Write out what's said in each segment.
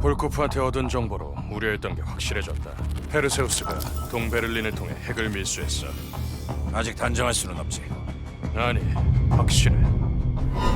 볼코프한테 얻은 정보로 우려했던 게 확실해졌다. 페르세우스가 동베를린을 통해 핵을 밀수했어. 아직 단정할 수는 없지. 아니, 확실해.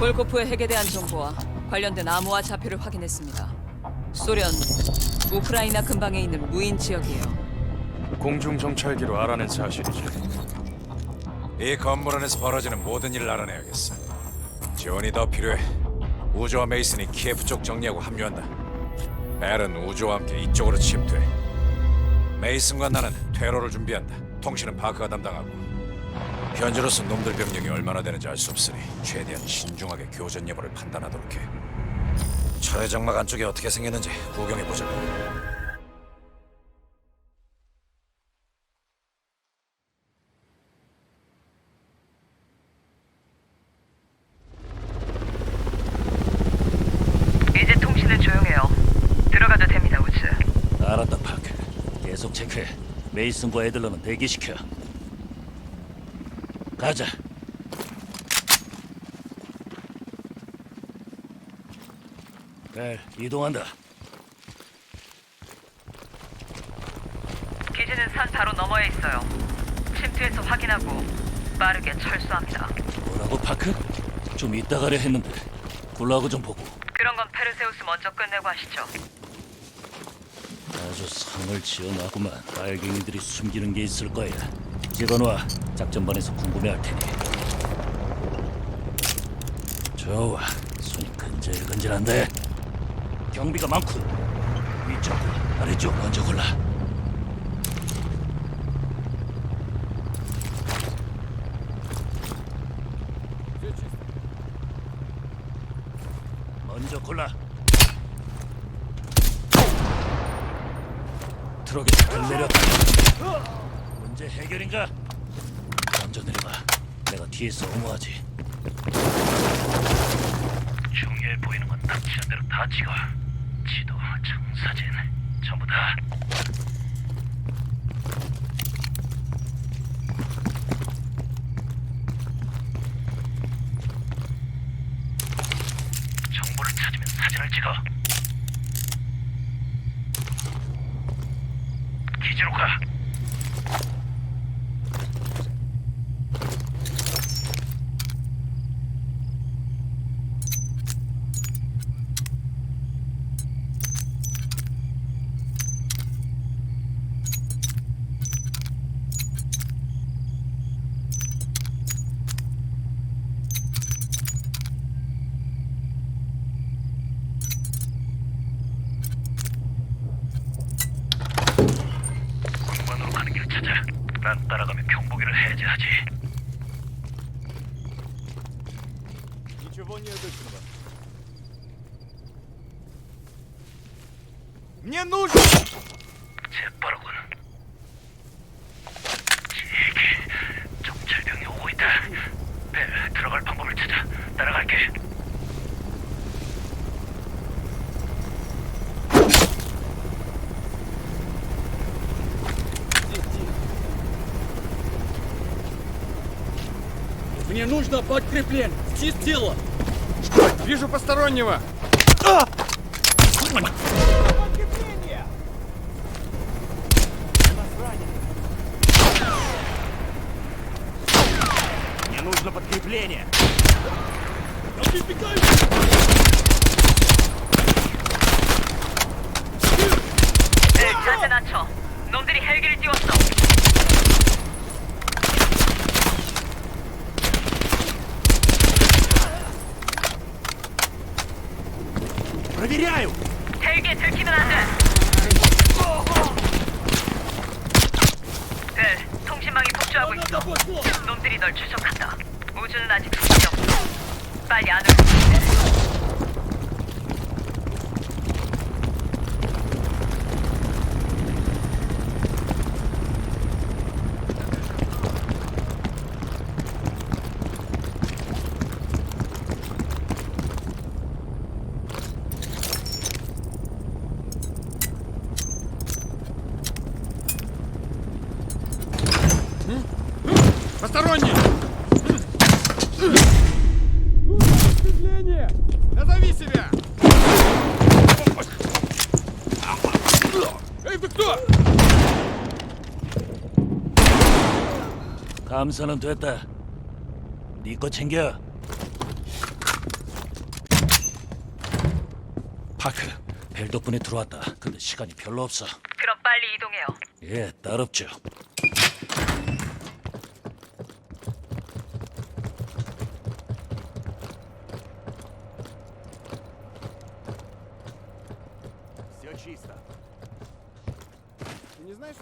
볼코프의 핵에 대한 정보와 관련된 암호화 좌표를 확인했습니다. 소련 우크라이나 근방에 있는 무인 지역이에요. 공중 정찰기로 알아낸 사실이지. 이 건물 안에서 벌어지는 모든 일을 알아내야겠어. 지원이 더 필요해. 우주와 메이슨이 키예프 쪽 정리하고 합류한다. 벨은 우주와 함께 이쪽으로 침투해. 메이슨과 나는 퇴로를 준비한다. 통신은 파크가 담당하고. 현재로서 놈들 병력이 얼마나 되는지 알 수 없으니 최대한 신중하게 교전 여부를 판단하도록 해. 철의 장막 안쪽이 어떻게 생겼는지 구경해 보자고. 이제 통신은 조용해요. 들어가도 됩니다, 우즈. 알았다 파크 계속 체크해 메이슨과 애들러는 대기시켜 가자 벨 이동한다 기지는 산 바로 너머에 있어요. 침투해서 확인하고 빠르게 철수합니다. 뭐라고 파크? 좀 이따 가려 했는데 굴라고 좀 보고 그런 건 페르세우스 먼저 끝내고 하시죠. 아주 상을 지어놨구만 빨갱이들이 숨기는 게 있을 거야. 찍어놔 작전반에서 궁금해할 테니. 좋아 손이 근질근질한데. 경비가 많군. 위쪽 아래쪽 먼저 골라. 먼저 골라 트럭에서 발 내렸다 문제 해결인가? 먼저 내려봐 내가 뒤에서 옹호하지. 중요해 보이는 건 닥치는 대로 다 찍어. 지도, 청사진. 전부 다 정보를 찾으면 사진을 찍어 기지로 Ничего необычного. Мне нужно... Мне нужно подкрепление. Чистила! Вижу постороннего! Мне нужно подкрепление! Я прибегаю! Çözün açıl. Numdiri. Проверяю. 헬기에 들키면 안 돼. 벨, 통신망이 폭주하고 있어. 놈들이 널 추적한다. 우주는 아직 소식이 없어. 빨리 안으로 감사는 됐다. 네 거 챙겨. 파크, 벨 덕분에 들어왔다. 근데 시간이 별로 없어. 그럼 빨리 이동해요. 예, 따롭죠.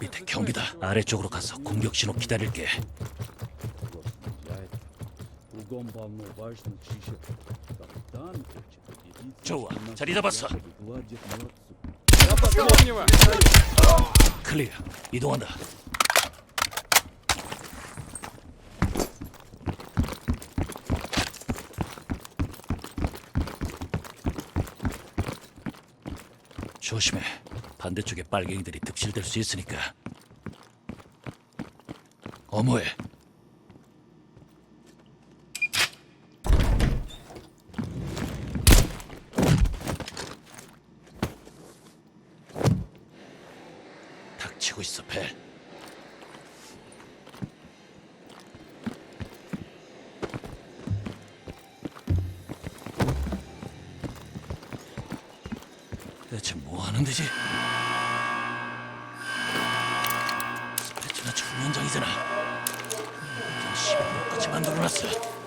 밑에 경비다. 아래쪽으로 가서 공격 신호 기다릴게. что наши 자리 잡았어. якобы гладят мертвых. Постороннего! 클리어. 이동한다. 조심해. 반대쪽에 빨갱이들이 득실될 수 있으니까. 어머해. 대체 뭐 하는 데지? 스페츠나 총연장이잖아. 좀 시비로 끝이 만들어놨어.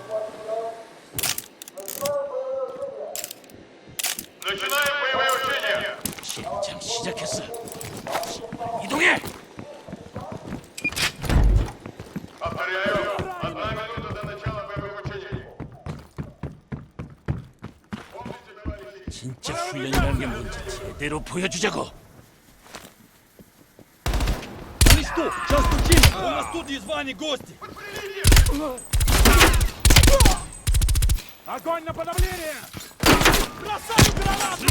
보여주자고. Они что, сейчас стучим? У нас тут незваные гости! Огонь на подавление! Бросаю гранату!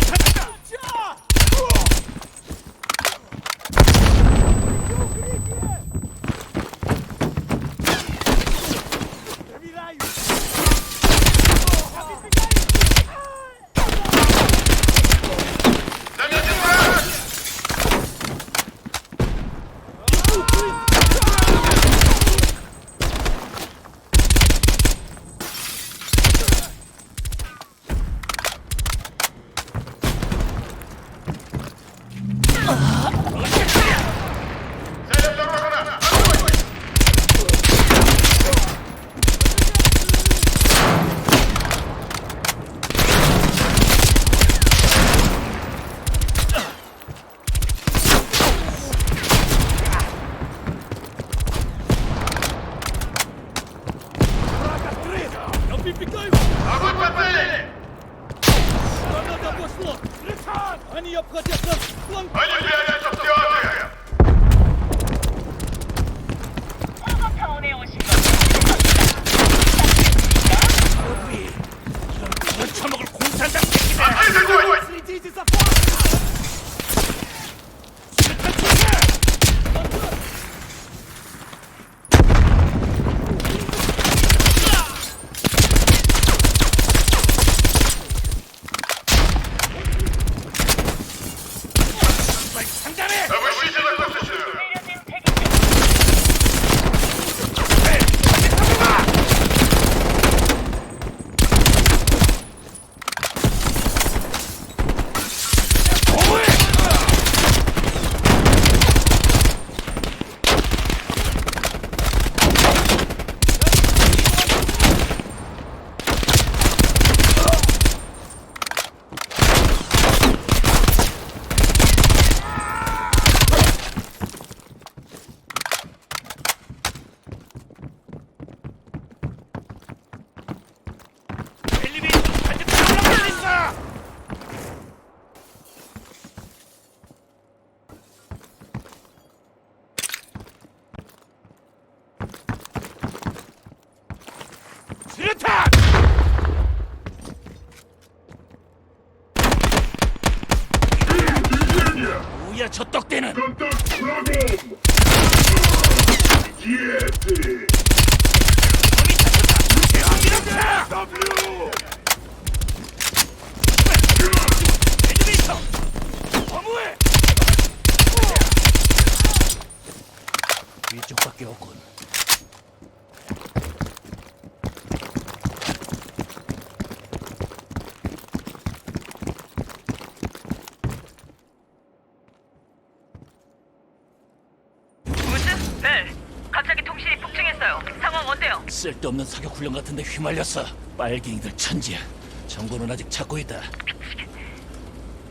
쓸데없는 사격 훈련 같은데 휘말렸어. 빨갱이들 천지야. 정보는 아직 찾고 있다.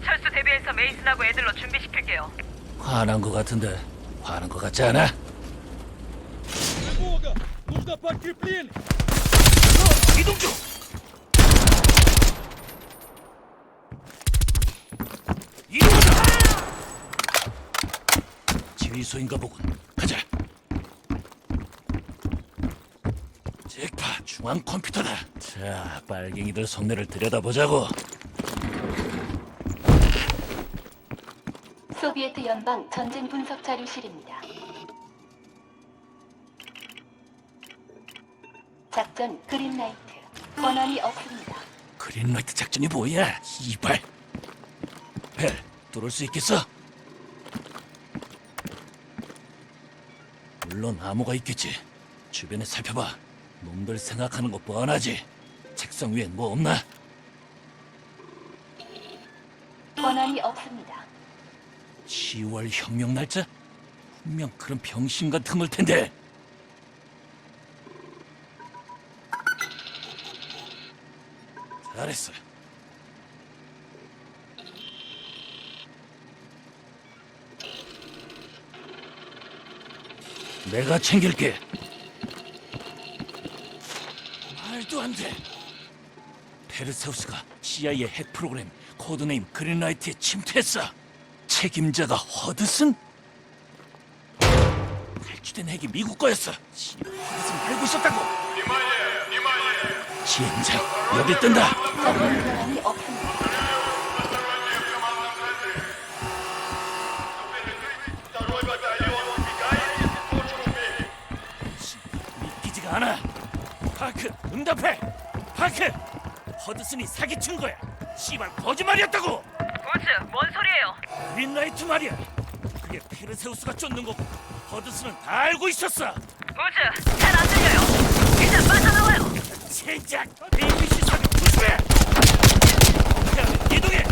철수 대비해서 메이슨하고 애들로 준비시킬게요. 화난 것 같은데 화난 것 같지 않아? Тревога! Нужно подкрепление! 이동 중. 이동한다. 지휘소인가 보군. 가자. 잭파 중앙 컴퓨터다. 자, 빨갱이들 속내를 들여다보자고. 소비에트 연방 전쟁 분석 자료실입니다. 작전 그린라이트 원한이 없습니다. 그린라이트 작전이 뭐야? 이발. 벨, 뚫을 수 있겠어? 물론 암호가 있겠지. 주변에 살펴봐. 놈들 생각하는 거 뻔하지. 책상 위엔 뭐 없나? 원한이 없습니다. 10월 혁명 날짜? 분명 그런 병신 같은 걸 텐데. 잘했어. 내가 챙길게. 말도 안 돼. 페르세우스가 CIA 핵 프로그램 코드네임 그린라이트에 침투했어. 책임자가 허드슨? 탈취된 핵이 미국 거였어. 씨, 허드슨 알고 있었다고. 진짜 여기 뜬다. 믿기지가 않아. 파크, 응답해. 파크, 허드슨이 사기친 거야. 씨발 거짓말이었다고. 우즈, 뭔 소리예요? 그린라이트 말이야. 그게 페르세우스가 쫓는 거고 허드슨은 다 알고 있었어. 우즈, 잘 안 들려요. 일단 빠져나와요. 젠장! ABC 사격 조심해! 이동해!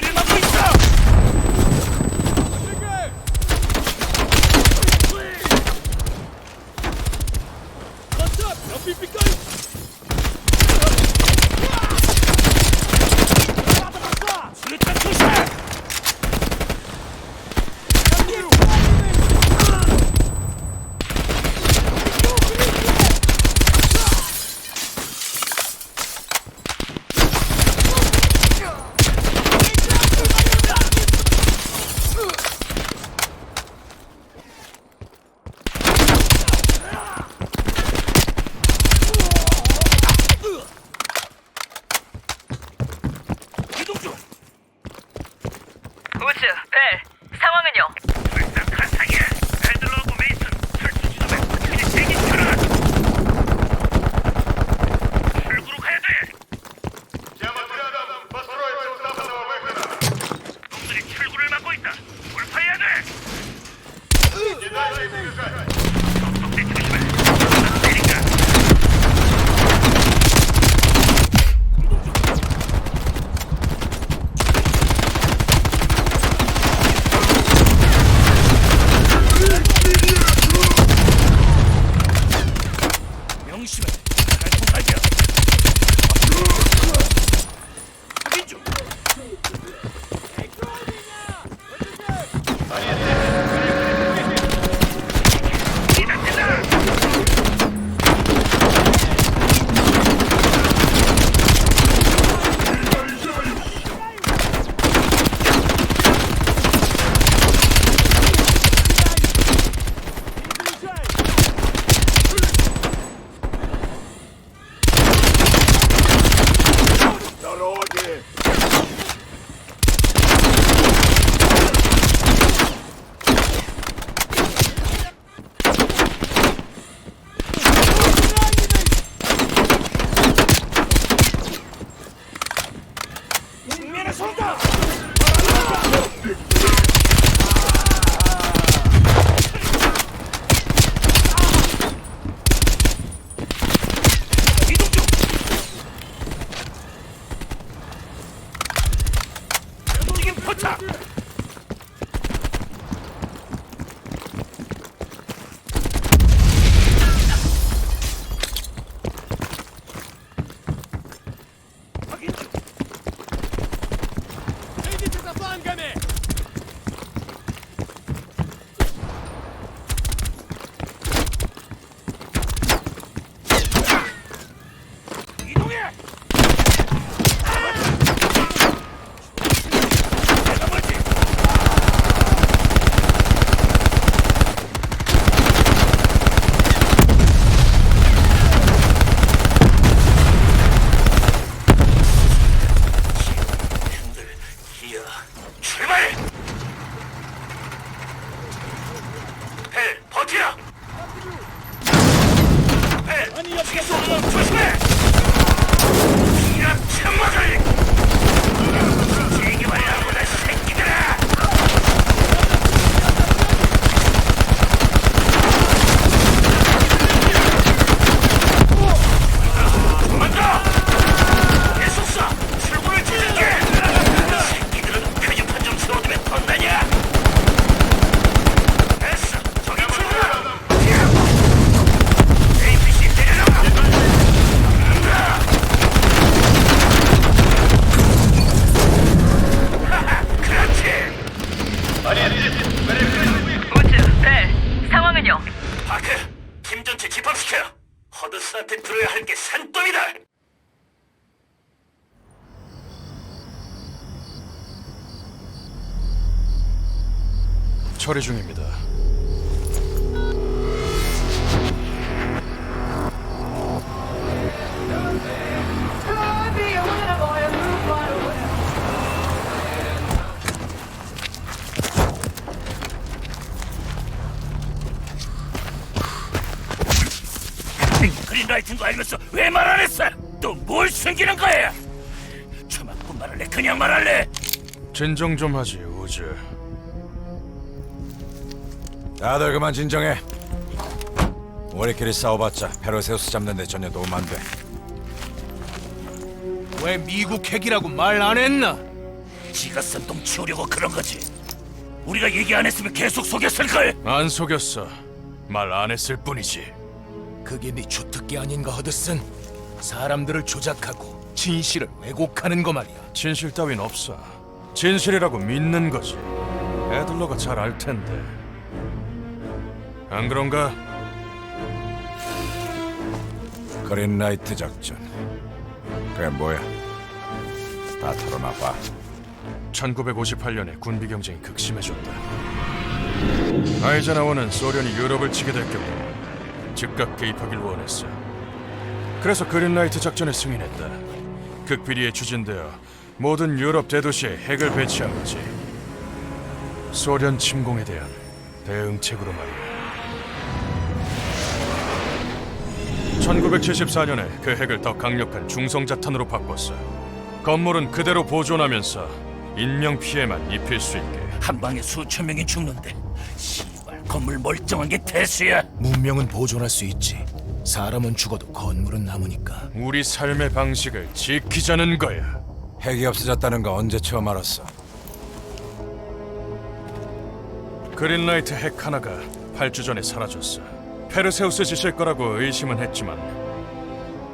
전방 처리 중입니다. 그린라이트인 거 알면서 왜 말 안 했어? 또 뭘 숨기는 거야? 처맞고 말할래? 그냥 말할래? 진정 좀 하지, 우즈. 다들 그만 진정해. 우리끼리 싸워봤자 페르세우스 잡는데 전혀 도움 안 돼. 왜 미국 핵이라고 말 안 했나? 지가 선동 치우려고 그런 거지. 우리가 얘기 안 했으면 계속 속였을 걸. 안 속였어. 말 안 했을 뿐이지. 그게 네 주특기 아닌가 허드슨? 사람들을 조작하고 진실을 왜곡하는 거 말이야. 진실 따윈 없어. 진실이라고 믿는 거지. 애들러가 잘 알 텐데. 안 그런가? 그린라이트 작전. 그게 뭐야? 다 털어놔봐. 1958년에 군비 경쟁이 극심해졌다. 아이젠하워는 소련이 유럽을 치게 될 경우 즉각 개입하길 원했어. 그래서 그린라이트 작전에 승인했다. 극비리에 추진되어 모든 유럽 대도시에 핵을 배치한 거지. 소련 침공에 대한 대응책으로 말이야. 1974년에 그 핵을 더 강력한 중성자탄으로 바꿨어. 건물은 그대로 보존하면서 인명 피해만 입힐 수 있게. 한 방에 수천 명이 죽는데 씨발 건물 멀쩡한 게 대수야. 문명은 보존할 수 있지. 사람은 죽어도 건물은 남으니까. 우리 삶의 방식을 지키자는 거야. 핵이 없어졌다는 거 언제 처음 알았어? 그린라이트 핵 하나가 8주 전에 사라졌어. 페르세우스 짓일 거라고 의심은 했지만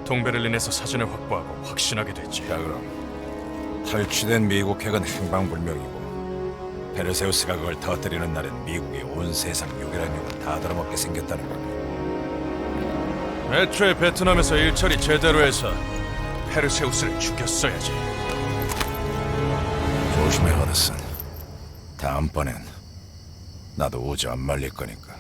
동베를린에서 사진을 확보하고 확신하게 됐지. 자 그럼 탈취된 미국 핵은 행방불명이고 페르세우스가 그걸 터뜨리는 날엔 미국이 온 세상 유일한 욕을 다 들어먹게 생겼다는 거네. 애초에 베트남에서 일처리 제대로 해서 페르세우스를 죽였어야지. 조심해 허드슨. 다음번엔 나도 우주 안 말릴 거니까.